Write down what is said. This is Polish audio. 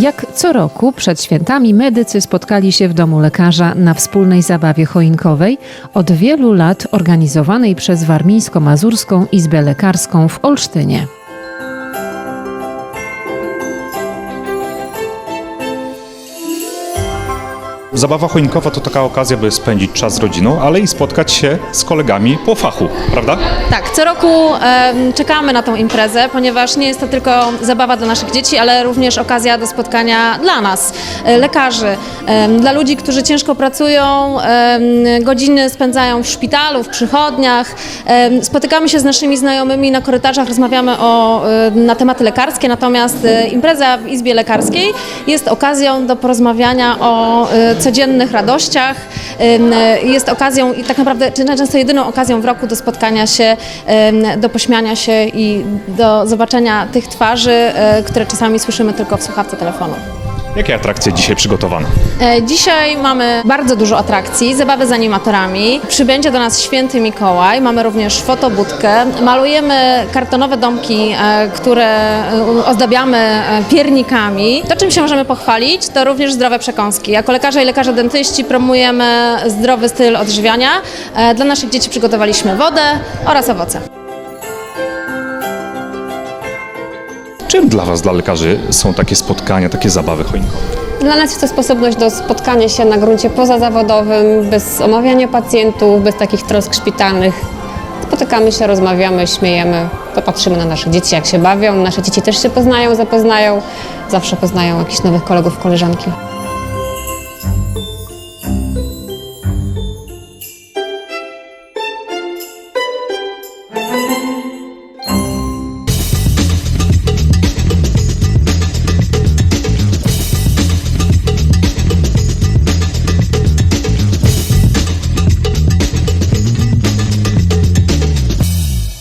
Jak co roku przed świętami medycy spotkali się w domu lekarza na wspólnej zabawie choinkowej, od wielu lat organizowanej przez Warmińsko-Mazurską Izbę Lekarską w Olsztynie. Zabawa choinkowa to taka okazja, by spędzić czas z rodziną, ale i spotkać się z kolegami po fachu, prawda? Tak, co roku czekamy na tą imprezę, ponieważ nie jest to tylko zabawa dla naszych dzieci, ale również okazja do spotkania dla nas, e, lekarzy, dla ludzi, którzy ciężko pracują, godziny spędzają w szpitalu, w przychodniach. Spotykamy się z naszymi znajomymi na korytarzach, rozmawiamy o, e, na tematy lekarskie, natomiast e, impreza w Izbie Lekarskiej jest okazją do porozmawiania o e, radościach, em, jest okazją i tak naprawdę często jedyną okazją w roku do spotkania się, do pośmiania się i do zobaczenia tych twarzy, e, które czasami słyszymy tylko w słuchawce telefonu. Jakie atrakcje dzisiaj przygotowane? E, Dzisiaj mamy bardzo dużo atrakcji, zabawy z animatorami. Przybędzie do nas święty Mikołaj, mamy również fotobudkę. Malujemy kartonowe domki, e, które e, ozdabiamy e, piernikami. To, czym się możemy pochwalić, to również zdrowe przekąski. Jako lekarze i lekarze dentyści promujemy zdrowy styl odżywiania. E, Dla naszych dzieci przygotowaliśmy wodę oraz owoce. Czym dla Was, dla lekarzy, są takie spotkania, takie zabawy choinkowe? Dla nas jest to sposobność do spotkania się na gruncie pozazawodowym, bez omawiania pacjentów, bez takich trosk szpitalnych. Spotykamy się, rozmawiamy, śmiejemy, popatrzymy na nasze dzieci, jak się bawią. Nasze dzieci też się poznają, zapoznają. Zawsze poznają jakichś nowych kolegów, koleżanki.